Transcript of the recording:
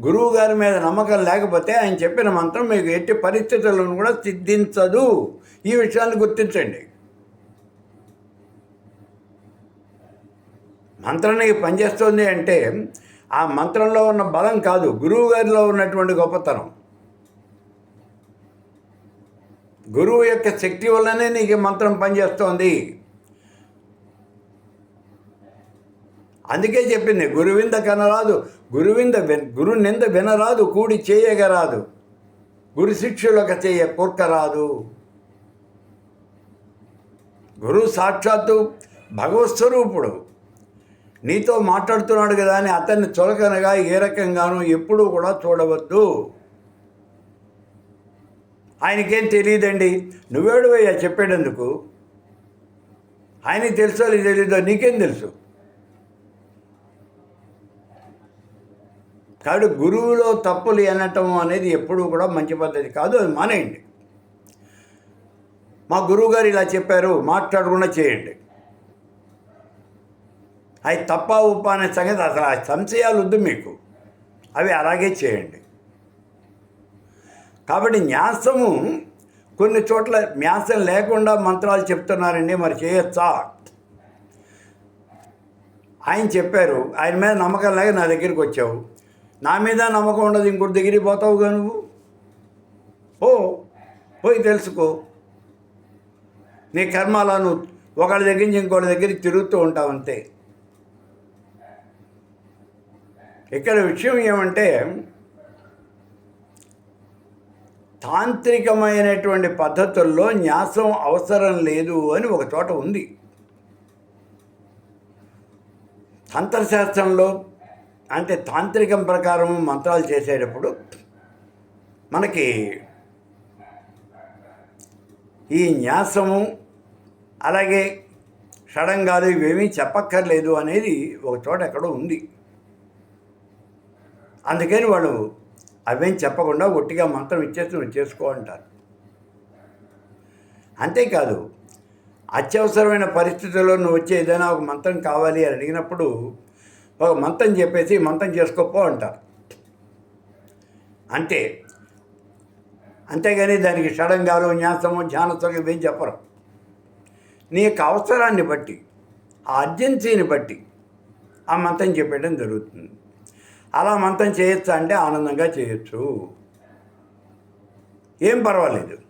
గురువు గారి మీద నమ్మకం లేకపోతే ఆయన చెప్పిన మంత్రం మీకు ఎట్టి పరిస్థితులను కూడా సిద్ధించదు. ఈ విషయాన్ని గుర్తించండి. మంత్రం నీకు పనిచేస్తుంది అంటే ఆ మంత్రంలో ఉన్న బలం కాదు గురువు గారిలో ఉన్నటువంటి గొప్పతనం. గురువు యొక్క శక్తి వల్లనే నీకు మంత్రం పనిచేస్తోంది. అందుకే చెప్పింది గురువింద కనరాదు గురువింద గురు నింద వినరాదు కూడి చేయగరాదు. గురు శిక్షులక చేయ కోర్కరాదు గురు సాక్షాత్తు భగవత్ స్వరూపుడు. నీతో మాట్లాడుతున్నాడు కదా అని అతన్ని చులకనగా ఏ రకంగానూ ఎప్పుడూ కూడా చూడవద్దు. ఆయనకేం తెలియదండి? నువ్వేడువయ్యా చెప్పేటందుకు? ఆయనకి తెలుసో లేదు తెలీదో నీకేం తెలుసు? కాబట్టి గురువులో తప్పులు అనటం అనేది ఎప్పుడూ కూడా మంచి పద్ధతి కాదు అది మానేయండి. మా గురువుగారు ఇలా చెప్పారు మాట్లాడకుండా చేయండి. అవి తప్ప ఉప్ప అనే సంగతి అసలు ఆ సంశయాలు వద్దు మీకు. అవి అలాగే చేయండి. కాబట్టి న్యాసము కొన్ని చోట్ల న్యాసం లేకుండా మంత్రాలు చెప్తున్నారండి మరి చేయొచ్చా? ఆయన చెప్పారు ఆయన మీద నమ్మకం లేక నా దగ్గరికి వచ్చావు. నా మీద నమ్మకం ఉండదు ఇంకోటి దగ్గరికి పోతావుగా నువ్వు. ఓ పోయి తెలుసుకో. నీ కర్మాలను నువ్వు ఒకళ్ళ దగ్గర నుంచి ఇంకోటి దగ్గరికి తిరుగుతూ ఉంటావు అంతే. ఇక్కడ విషయం ఏమంటే తాంత్రికమైనటువంటి పద్ధతుల్లో న్యాసం అవసరం లేదు అని ఒక చోట ఉంది. తంత్రశాస్త్రంలో అంటే తాంత్రికం ప్రకారం మంత్రాలు చేసేటప్పుడు మనకి ఈ న్యాసము అలాగే షడంగాలు ఇవేమీ చెప్పక్కర్లేదు అనేది ఒక చోట ఎక్కడో ఉంది. అందుకని వాళ్ళు అవేం చెప్పకుండా ఒట్టిగా మంత్రం ఇచ్చేసి నువ్వు చేసుకో అంటారు. అంతేకాదు అత్యవసరమైన పరిస్థితుల్లో నువ్వు వచ్చి ఏదైనా ఒక మంత్రం కావాలి అని అడిగినప్పుడు ఒక మంతం చెప్పేసి మంతం చేసుకోపో అంటారు అంతే అంతేగాని దానికి షడంగాలు న్యాసము ధ్యానత్వం ఇవేం చెప్పరు. నీ యొక్క అవసరాన్ని బట్టి ఆ అర్జెన్సీని బట్టి ఆ మంతం చెప్పేయడం జరుగుతుంది. అలా మంతం చేయొచ్చు అంటే ఆనందంగా చేయొచ్చు. ఏం పర్వాలేదు.